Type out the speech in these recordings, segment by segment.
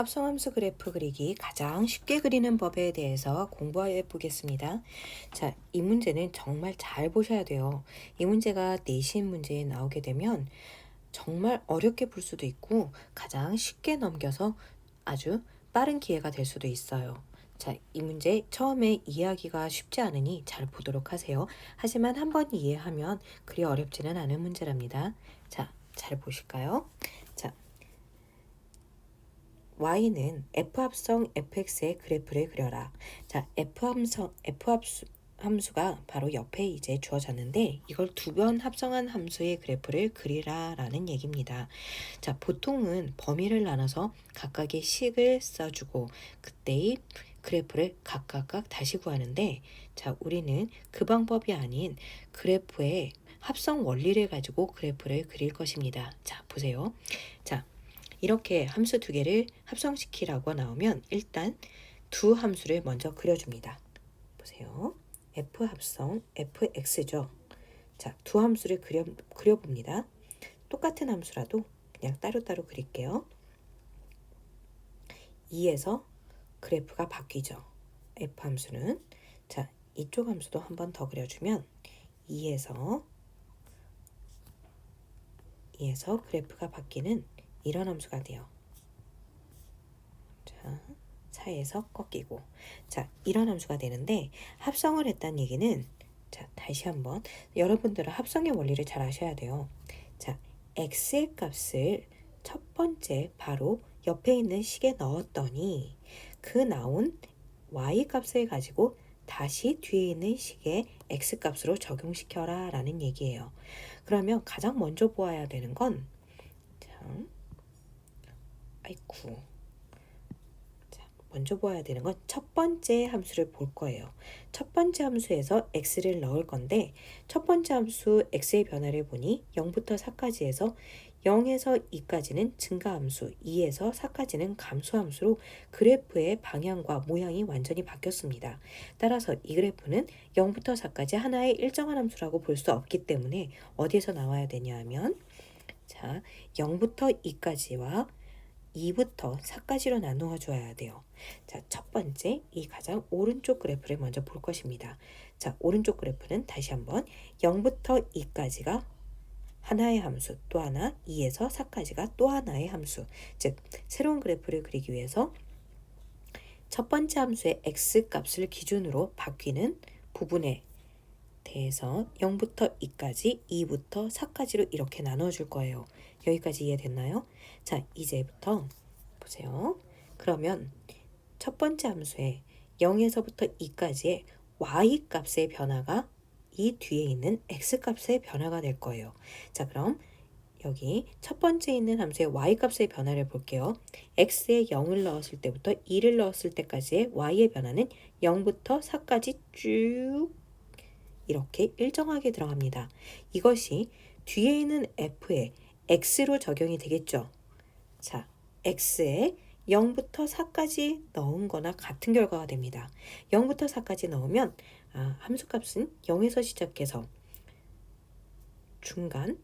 합성함수 그래프 그리기 가장 쉽게 그리는 법에 대해서 공부해 보겠습니다. 자, 이 문제는 정말 잘 보셔야 돼요. 이 문제가 내신 문제에 나오게 되면 정말 어렵게 풀 수도 있고 가장 쉽게 넘겨서 아주 빠른 기회가 될 수도 있어요. 자, 이 문제 처음에 이해하기가 쉽지 않으니 잘 보도록 하세요. 하지만 한 번 이해하면 그리 어렵지는 않은 문제랍니다. 자, 잘 보실까요? 자, y는 f 합성 fx의 그래프를 그려라. 자, f 함성 f 합수 함수가 바로 옆에 이제 주어졌는데 이걸 두 번 합성한 함수의 그래프를 그리라라는 얘기입니다. 자, 보통은 범위를 나눠서 각각의 식을 써주고 그때의 그래프를 각각각 다시 구하는데 자, 우리는 그 방법이 아닌 그래프의 합성 원리를 가지고 그래프를 그릴 것입니다. 자, 보세요. 자, 이렇게 함수 두 개를 합성시키라고 나오면 일단 두 함수를 먼저 그려줍니다. 보세요. f 합성 fx죠. 자, 두 함수를 그려, 그려봅니다. 똑같은 함수라도 그냥 따로따로 그릴게요. 2에서 그래프가 바뀌죠. f 함수는 자, 이쪽 함수도 한 번 더 그려주면 2에서 2에서 그래프가 바뀌는 이런 함수가 돼요. 자, 4에서 꺾이고. 자, 이런 함수가 되는데 합성을 했다는 얘기는 자, 다시 한번 여러분들은 합성의 원리를 잘 아셔야 돼요. 자, x의 값을 첫 번째 바로 옆에 있는 식에 넣었더니 그 나온 y 값을 가지고 다시 뒤에 있는 식의 x 값으로 적용시켜라 라는 얘기예요. 그러면 가장 먼저 보아야 되는 건 자, 아이쿠. 자, 먼저 보아야 되는 건 첫 번째 함수를 볼 거예요. 첫 번째 함수에서 x를 넣을 건데 첫 번째 함수 x의 변화를 보니 0부터 4까지 해서 0에서 2까지는 증가함수, 2에서 4까지는 감소함수로 그래프의 방향과 모양이 완전히 바뀌었습니다. 따라서 이 그래프는 0부터 4까지 하나의 일정한 함수라고 볼 수 없기 때문에 어디에서 나와야 되냐 하면 자, 0부터 2까지와 2부터 4까지로 나누어 줘야 돼요. 자, 첫 번째 이 가장 오른쪽 그래프를 먼저 볼 것입니다. 자, 오른쪽 그래프는 다시 한번 0부터 2까지가 하나의 함수, 또 하나 2에서 4까지가 또 하나의 함수. 즉, 새로운 그래프를 그리기 위해서 첫 번째 함수의 x 값을 기준으로 바뀌는 부분에 대해서 0부터 2까지, 2부터 4까지로 이렇게 나눠줄 거예요. 여기까지 이해됐나요? 자, 이제부터 보세요. 그러면 첫 번째 함수에 0에서부터 2까지의 y 값의 변화가 이 뒤에 있는 x 값의 변화가 될 거예요. 자, 그럼 여기 첫 번째 있는 함수의 y 값의 변화를 볼게요. x에 0을 넣었을 때부터 2를 넣었을 때까지의 y의 변화는 0부터 4까지 쭉 이렇게 일정하게 들어갑니다. 이것이 뒤에 있는 f에 x로 적용이 되겠죠. 자, x에 0부터 4까지 넣은 거나 같은 결과가 됩니다. 0부터 4까지 넣으면 아, 함수값은 0에서 시작해서 중간에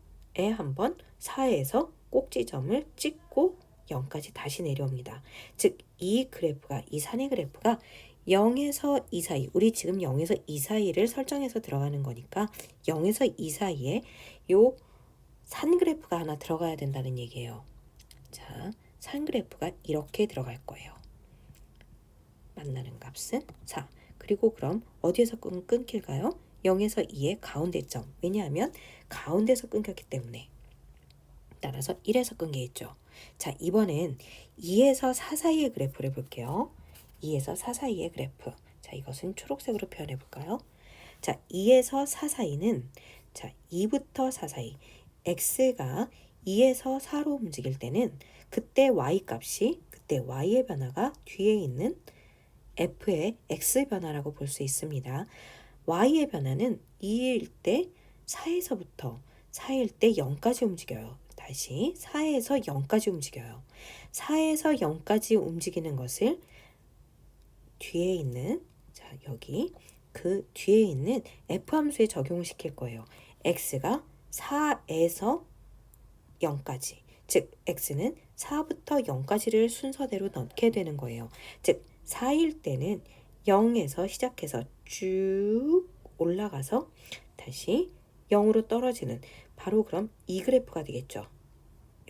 한번 4에서 꼭지점을 찍고 0까지 다시 내려옵니다. 즉, 이 그래프가, 이 산의 그래프가 0에서 2 사이, 우리 지금 0에서 2 사이를 설정해서 들어가는 거니까 0에서 2 사이에 요 산 그래프가 하나 들어가야 된다는 얘기예요. 자, 산 그래프가 이렇게 들어갈 거예요. 만나는 값은 4. 그리고 그럼 어디에서 끊, 끊길까요? 0에서 2의 가운데점. 왜냐하면 가운데서 끊겼기 때문에. 따라서 1에서 끊기겠죠. 자, 이번엔 2에서 4 사이의 그래프를 볼게요. 2에서 4 사이의 그래프. 자, 이것은 초록색으로 표현해 볼까요? 자, 2에서 4 사이는 자, 2부터 4 사이. X가 2에서 4로 움직일 때는 그때 y 값이 그때 y의 변화가 뒤에 있는 f의 x 변화라고 볼 수 있습니다. y의 변화는 2일 때 4에서부터 4일 때 0까지 움직여요. 다시 4에서 0까지 움직여요. 4에서 0까지 움직이는 것을 뒤에 있는 자 여기 그 뒤에 있는 f 함수에 적용시킬 거예요. x가 4에서 0까지 즉 x는 4부터 0까지를 순서대로 넣게 되는 거예요. 즉 4일 때는 0에서 시작해서 쭉 올라가서 다시 0으로 떨어지는 바로 그럼 이 그래프가 되겠죠.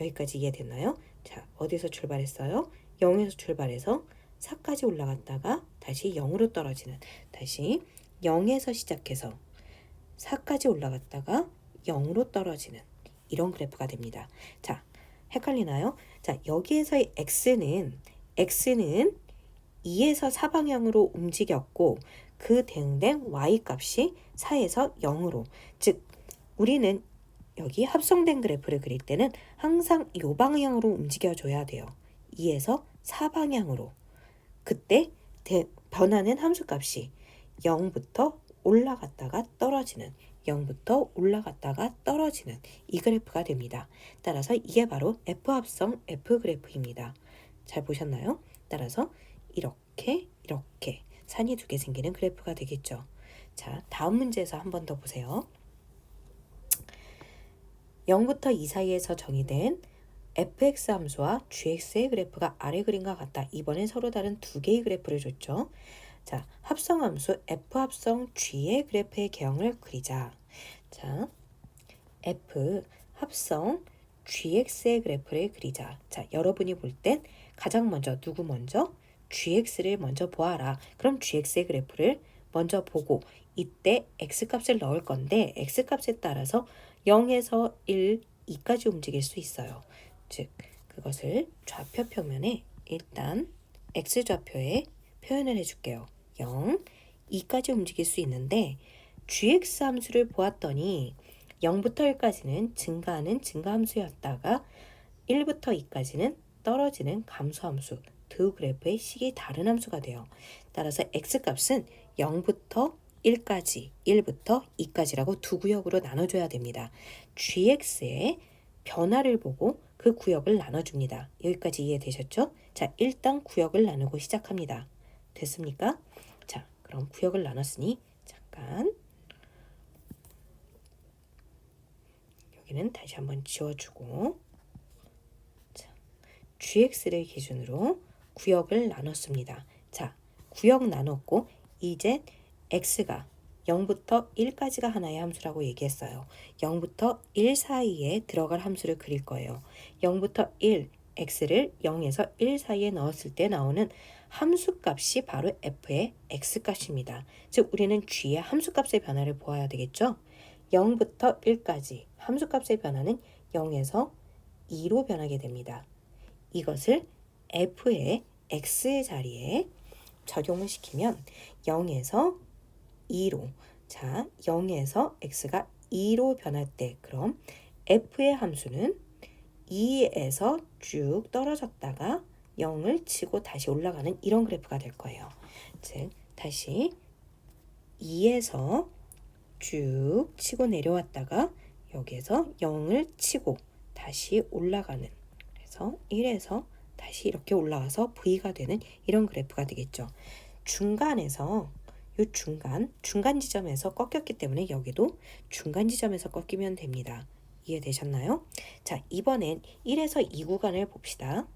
여기까지 이해됐나요? 자, 어디서 출발했어요? 0에서 출발해서 4까지 올라갔다가 다시 0으로 떨어지는 다시 0에서 시작해서 4까지 올라갔다가 0으로 떨어지는 이런 그래프가 됩니다. 자, 헷갈리나요? 자, 여기에서의 x는 x는 2에서 4 방향으로 움직였고 그 대응된 y 값이 4에서 0으로 즉 우리는 여기 합성된 그래프를 그릴 때는 항상 이 방향으로 움직여 줘야 돼요. 2에서 4 방향으로 그때 대, 변하는 함수값이 0부터 올라갔다가 떨어지는 0부터 올라갔다가 떨어지는 이 그래프가 됩니다. 따라서 이게 바로 F 합성 F 그래프입니다. 잘 보셨나요? 따라서 이렇게 이렇게 산이 두 개 생기는 그래프가 되겠죠. 자, 다음 문제에서 한 번 더 보세요. 0부터 2 사이에서 정의된 fx 함수와 gx의 그래프가 아래 그림과 같다. 이번엔 서로 다른 두 개의 그래프를 줬죠. 자, 합성 함수 f 합성 g의 그래프의 개형을 그리자. 자, f 합성 gx의 그래프를 그리자. 자, 여러분이 볼 땐 가장 먼저 누구 먼저 gx를 먼저 보아라. 그럼 gx의 그래프를 먼저 보고 이때 x값을 넣을 건데 x값에 따라서 0에서 1, 2까지 움직일 수 있어요. 즉 그것을 좌표 표면에 일단 x좌표에 표현을 해줄게요. 0, 2까지 움직일 수 있는데 gx 함수를 보았더니 0부터 1까지는 증가하는 증가함수였다가 1부터 2까지는 떨어지는 감소함수 두 그래프의 식이 다른 함수가 돼요. 따라서 x값은 0부터 1까지, 1부터 2까지라고 두 구역으로 나눠줘야 됩니다. gx의 변화를 보고 그 구역을 나눠줍니다. 여기까지 이해되셨죠? 자, 일단 구역을 나누고 시작합니다. 됐습니까? 자, 그럼 구역을 나눴으니 잠깐 여기는 다시 한번 지워주고 자, gx를 기준으로 구역을 나눴습니다. 자, 구역 나눴고 이제 x가 0부터 1까지가 하나의 함수라고 얘기했어요. 0부터 1 사이에 들어갈 함수를 그릴 거예요. 0부터 1, x를 0에서 1 사이에 넣었을 때 나오는 함수값이 바로 f의 x값입니다. 즉 우리는 g의 함수값의 변화를 보아야 되겠죠. 0부터 1까지 함수값의 변화는 0에서 2로 변하게 됩니다. 이것을 f의 x의 자리에 적용을 시키면 0에서 2로 자 0에서 x가 2로 변할 때 그럼 f의 함수는 2에서 쭉 떨어졌다가 0을 치고 다시 올라가는 이런 그래프가 될 거예요. 즉 다시 2에서 쭉 치고 내려왔다가 여기에서 0을 치고 다시 올라가는 그래서 1에서 다시 이렇게 올라와서 V가 되는 이런 그래프가 되겠죠. 중간에서 이 중간, 중간 지점에서 꺾였기 때문에 여기도 중간 지점에서 꺾이면 됩니다. 이해되셨나요? 자, 이번엔 1에서 2 구간을 봅시다.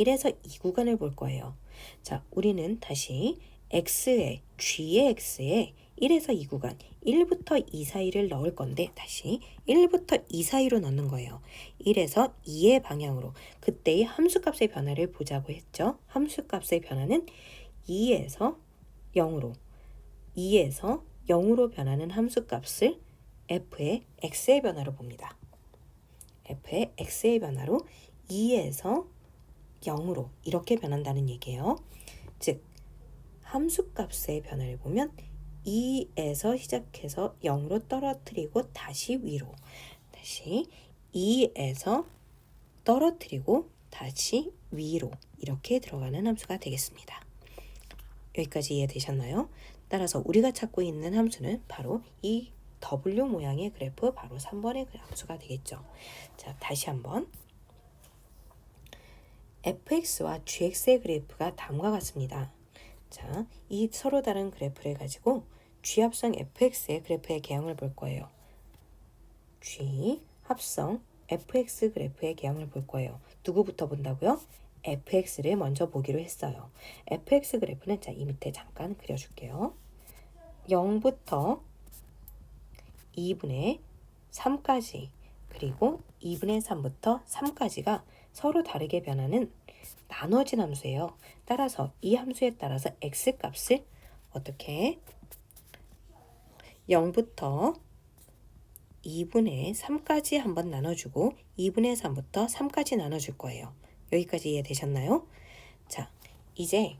1에서 2 구간을 볼 거예요. 자, 우리는 다시 x의 g의 x에 1에서 2 구간 1부터 2 사이를 넣을 건데 다시 1부터 2 사이로 넣는 거예요. 1에서 2의 방향으로 그때의 함수값의 변화를 보자고 했죠. 함수값의 변화는 2에서 0으로 2에서 0으로 변하는 함수값을 f의 x의 변화로 봅니다. f의 x의 변화로 2에서 0으로 이렇게 변한다는 얘기예요. 즉 함수값의 변화를 보면 2에서 시작해서 0으로 떨어뜨리고 다시 위로 다시 2에서 떨어뜨리고 다시 위로 이렇게 들어가는 함수가 되겠습니다. 여기까지 이해되셨나요? 따라서 우리가 찾고 있는 함수는 바로 이 W 모양의 그래프 바로 3번의 그 함수가 되겠죠. 자, 다시 한번 fx와 gx의 그래프가 다음과 같습니다. 자, 이 서로 다른 그래프를 가지고 g 합성 fx의 그래프의 개형을 볼 거예요. g 합성 fx 그래프의 개형을 볼 거예요. 누구부터 본다고요? fx를 먼저 보기로 했어요. fx 그래프는 자, 이 밑에 잠깐 그려줄게요. 0부터 2분의 3까지 그리고 2분의 3부터 3까지가 서로 다르게 변하는 나눠진 함수예요. 따라서 이 함수에 따라서 x 값을 어떻게 0부터 2분의 3까지 한번 나눠주고 2분의 3부터 3까지 나눠줄 거예요. 여기까지 이해되셨나요? 자, 이제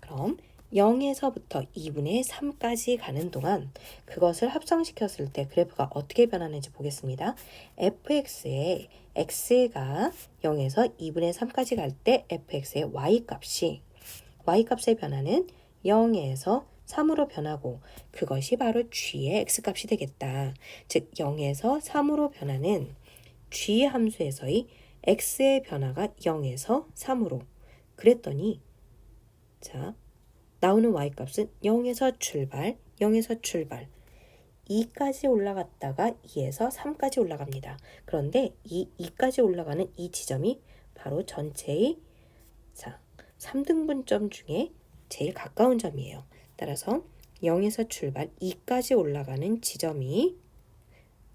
그럼 0에서부터 2분의 3까지 가는 동안 그것을 합성시켰을 때 그래프가 어떻게 변하는지 보겠습니다. fx의 x가 0에서 2분의 3까지 갈 때 fx의 y 값이 y 값의 변화는 0에서 3으로 변하고 그것이 바로 g의 x 값이 되겠다. 즉 0에서 3으로 변하는 g 함수에서의 x의 변화가 0에서 3으로 그랬더니 자 나오는 y값은 0에서 출발, 0에서 출발 2까지 올라갔다가 2에서 3까지 올라갑니다. 그런데 이 2까지 올라가는 이 지점이 바로 전체의 자 3등분점 중에 제일 가까운 점이에요. 따라서 0에서 출발 2까지 올라가는 지점이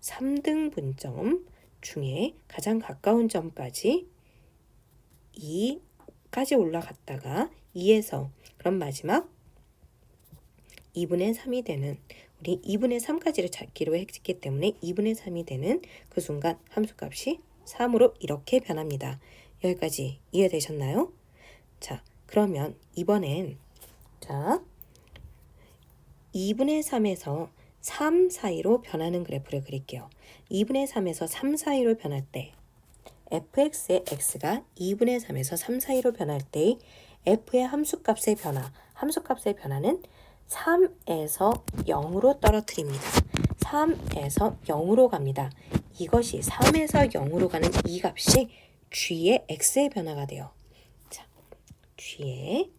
3등분점 중에 가장 가까운 점까지 2 까지 올라갔다가 2에서 그럼 마지막 2분의 3이 되는 우리 2분의 3까지를 찾기로 했기 때문에 2분의 3이 되는 그 순간 함수값이 3으로 이렇게 변합니다. 여기까지 이해되셨나요? 자, 그러면 이번엔 자 2분의 3에서 3 사이로 변하는 그래프를 그릴게요. 2분의 3에서 3 사이로 변할 때 fx의 x가 2분의 3에서 3 사이로 변할 때 f의 함수값의 변화, 함수값의 변화는 3에서 0으로 떨어뜨립니다. 3에서 0으로 갑니다. 이것이 3에서 0으로 가는 이 값이 g의 x의 변화가 돼요. 자, g의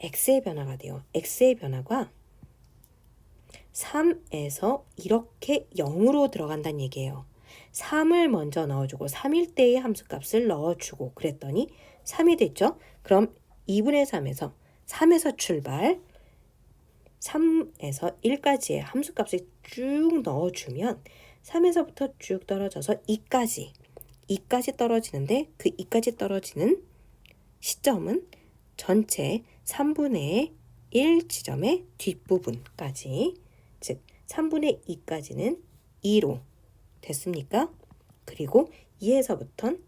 x의 변화가 돼요. x의 변화가 3에서 이렇게 0으로 들어간다는 얘기예요. 3을 먼저 넣어주고 3일 때의 함수값을 넣어주고 그랬더니 3이 됐죠? 그럼 2분의 3에서 3에서 출발 3에서 1까지의 함수값을 쭉 넣어주면 3에서부터 쭉 떨어져서 2까지 2까지 떨어지는데 그 2까지 떨어지는 시점은 전체 3분의 1 지점의 뒷부분까지 즉 3분의 2까지는 2로 됐습니까? 그리고 2에서부터는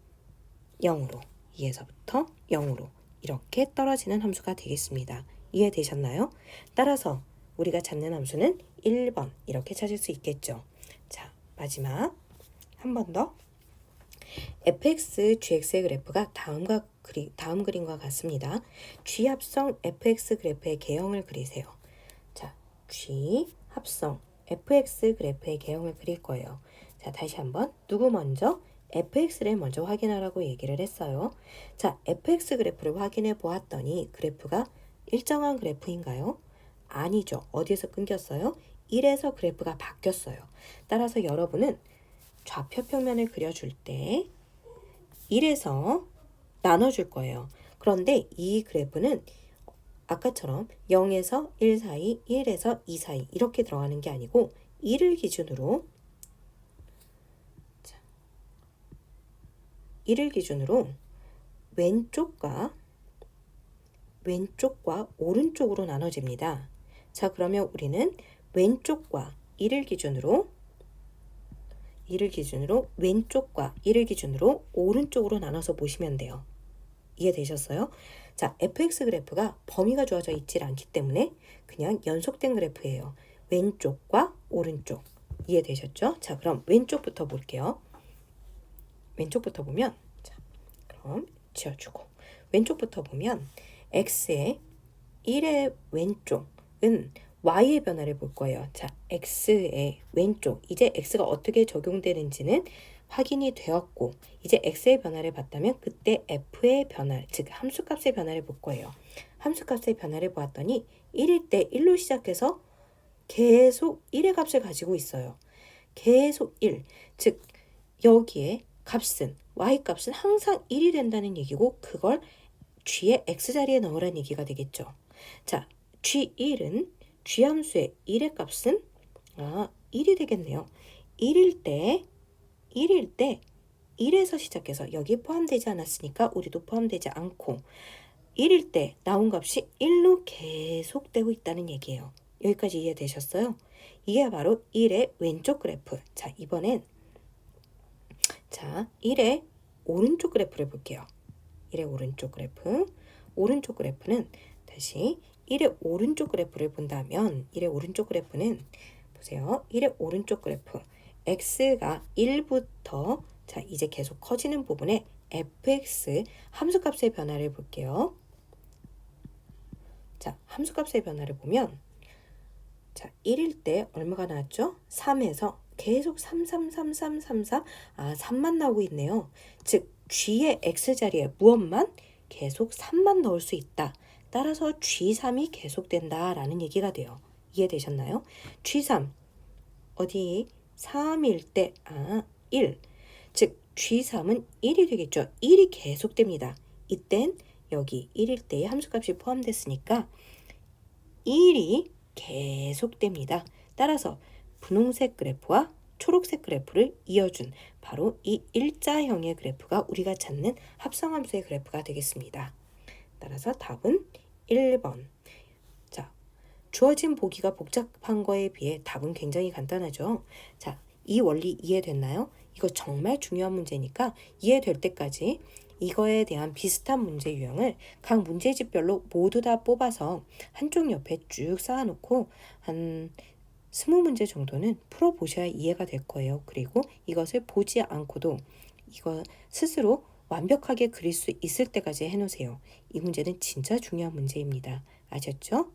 0으로 2에서부터 0으로 이렇게 떨어지는 함수가 되겠습니다. 이해되셨나요? 따라서 우리가 찾는 함수는 1번 이렇게 찾을 수 있겠죠. 자, 마지막 한 번 더. fx, gx의 그래프가 다음과 그리, 다음 그림과 같습니다. g 합성 fx 그래프의 개형을 그리세요. 자, g 합성 fx 그래프의 개형을 그릴 거예요. 자, 다시 한번 누구 먼저 fx를 먼저 확인하라고 얘기를 했어요. 자, fx 그래프를 확인해 보았더니 그래프가 일정한 그래프인가요? 아니죠. 어디에서 끊겼어요? 1에서 그래프가 바뀌었어요. 따라서 여러분은 좌표 평면을 그려줄 때 1에서 나눠줄 거예요. 그런데 이 그래프는 아까처럼 0에서 1 사이, 1에서 2 사이 이렇게 들어가는 게 아니고 1을 기준으로 1을 기준으로 왼쪽과 왼쪽과 오른쪽으로 나눠집니다. 자, 그러면 우리는 왼쪽과 1을 기준으로 1을 기준으로 왼쪽과 1을 기준으로 오른쪽으로 나눠서 보시면 돼요. 이해되셨어요? 자, fx 그래프가 범위가 주어져 있질 않기 때문에 그냥 연속된 그래프예요. 왼쪽과 오른쪽. 이해되셨죠? 자, 그럼 왼쪽부터 볼게요. 왼쪽부터 보면 자, 그럼 지어주고 왼쪽부터 보면 x의 1의 왼쪽은 y의 변화를 볼 거예요. 자, x의 왼쪽 이제 x가 어떻게 적용되는지는 확인이 되었고 이제 x의 변화를 봤다면 그때 f의 변화, 즉 함수값의 변화를 볼 거예요. 함수값의 변화를 보았더니 1일 때 1로 시작해서 계속 1의 값을 가지고 있어요. 계속 1, 즉 여기에 값은 y 값은 항상 1이 된다는 얘기고 그걸 g의 x 자리에 넣으라는 얘기가 되겠죠. 자, g1은 g 함수의 1의 값은 아, 1이 되겠네요. 1일 때 1일 때 1에서 시작해서 여기 포함되지 않았으니까 우리도 포함되지 않고 1일 때 나온 값이 1로 계속되고 있다는 얘기예요. 여기까지 이해되셨어요? 이게 바로 1의 왼쪽 그래프. 자, 이번엔 자, 1의 오른쪽 그래프를 볼게요. 1의 오른쪽 그래프. 오른쪽 그래프는 다시 1의 오른쪽 그래프를 본다면 1의 오른쪽 그래프는 보세요. 1의 오른쪽 그래프. x가 1부터 자, 이제 계속 커지는 부분에 fx 함수값의 변화를 볼게요. 자, 함수값의 변화를 보면 자, 1일 때 얼마가 나왔죠? 3에서 계속 3, 3, 3, 3, 3, 3, 아, 3만 나오고 있네요. 즉, G의 X자리에 무엇만? 계속 3만 넣을 수 있다. 따라서 G3이 계속된다. 라는 얘기가 돼요. 이해되셨나요? G3, 어디 3일 때, 아, 1. 즉, G3은 1이 되겠죠. 1이 계속됩니다. 이땐 여기 1일 때의 함수값이 포함됐으니까 1이 계속됩니다. 따라서 분홍색 그래프와 초록색 그래프를 이어준 바로 이 일자형의 그래프가 우리가 찾는 합성함수의 그래프가 되겠습니다. 따라서 답은 1번. 자, 주어진 보기가 복잡한 거에 비해 답은 굉장히 간단하죠. 자, 이 원리 이해됐나요? 이거 정말 중요한 문제니까 이해될 때까지 이거에 대한 비슷한 문제 유형을 각 문제집별로 모두 다 뽑아서 한쪽 옆에 쭉 쌓아놓고 한 스무 문제 정도는 풀어보셔야 이해가 될 거예요. 그리고 이것을 보지 않고도 이거 스스로 완벽하게 그릴 수 있을 때까지 해놓으세요. 이 문제는 진짜 중요한 문제입니다. 아셨죠?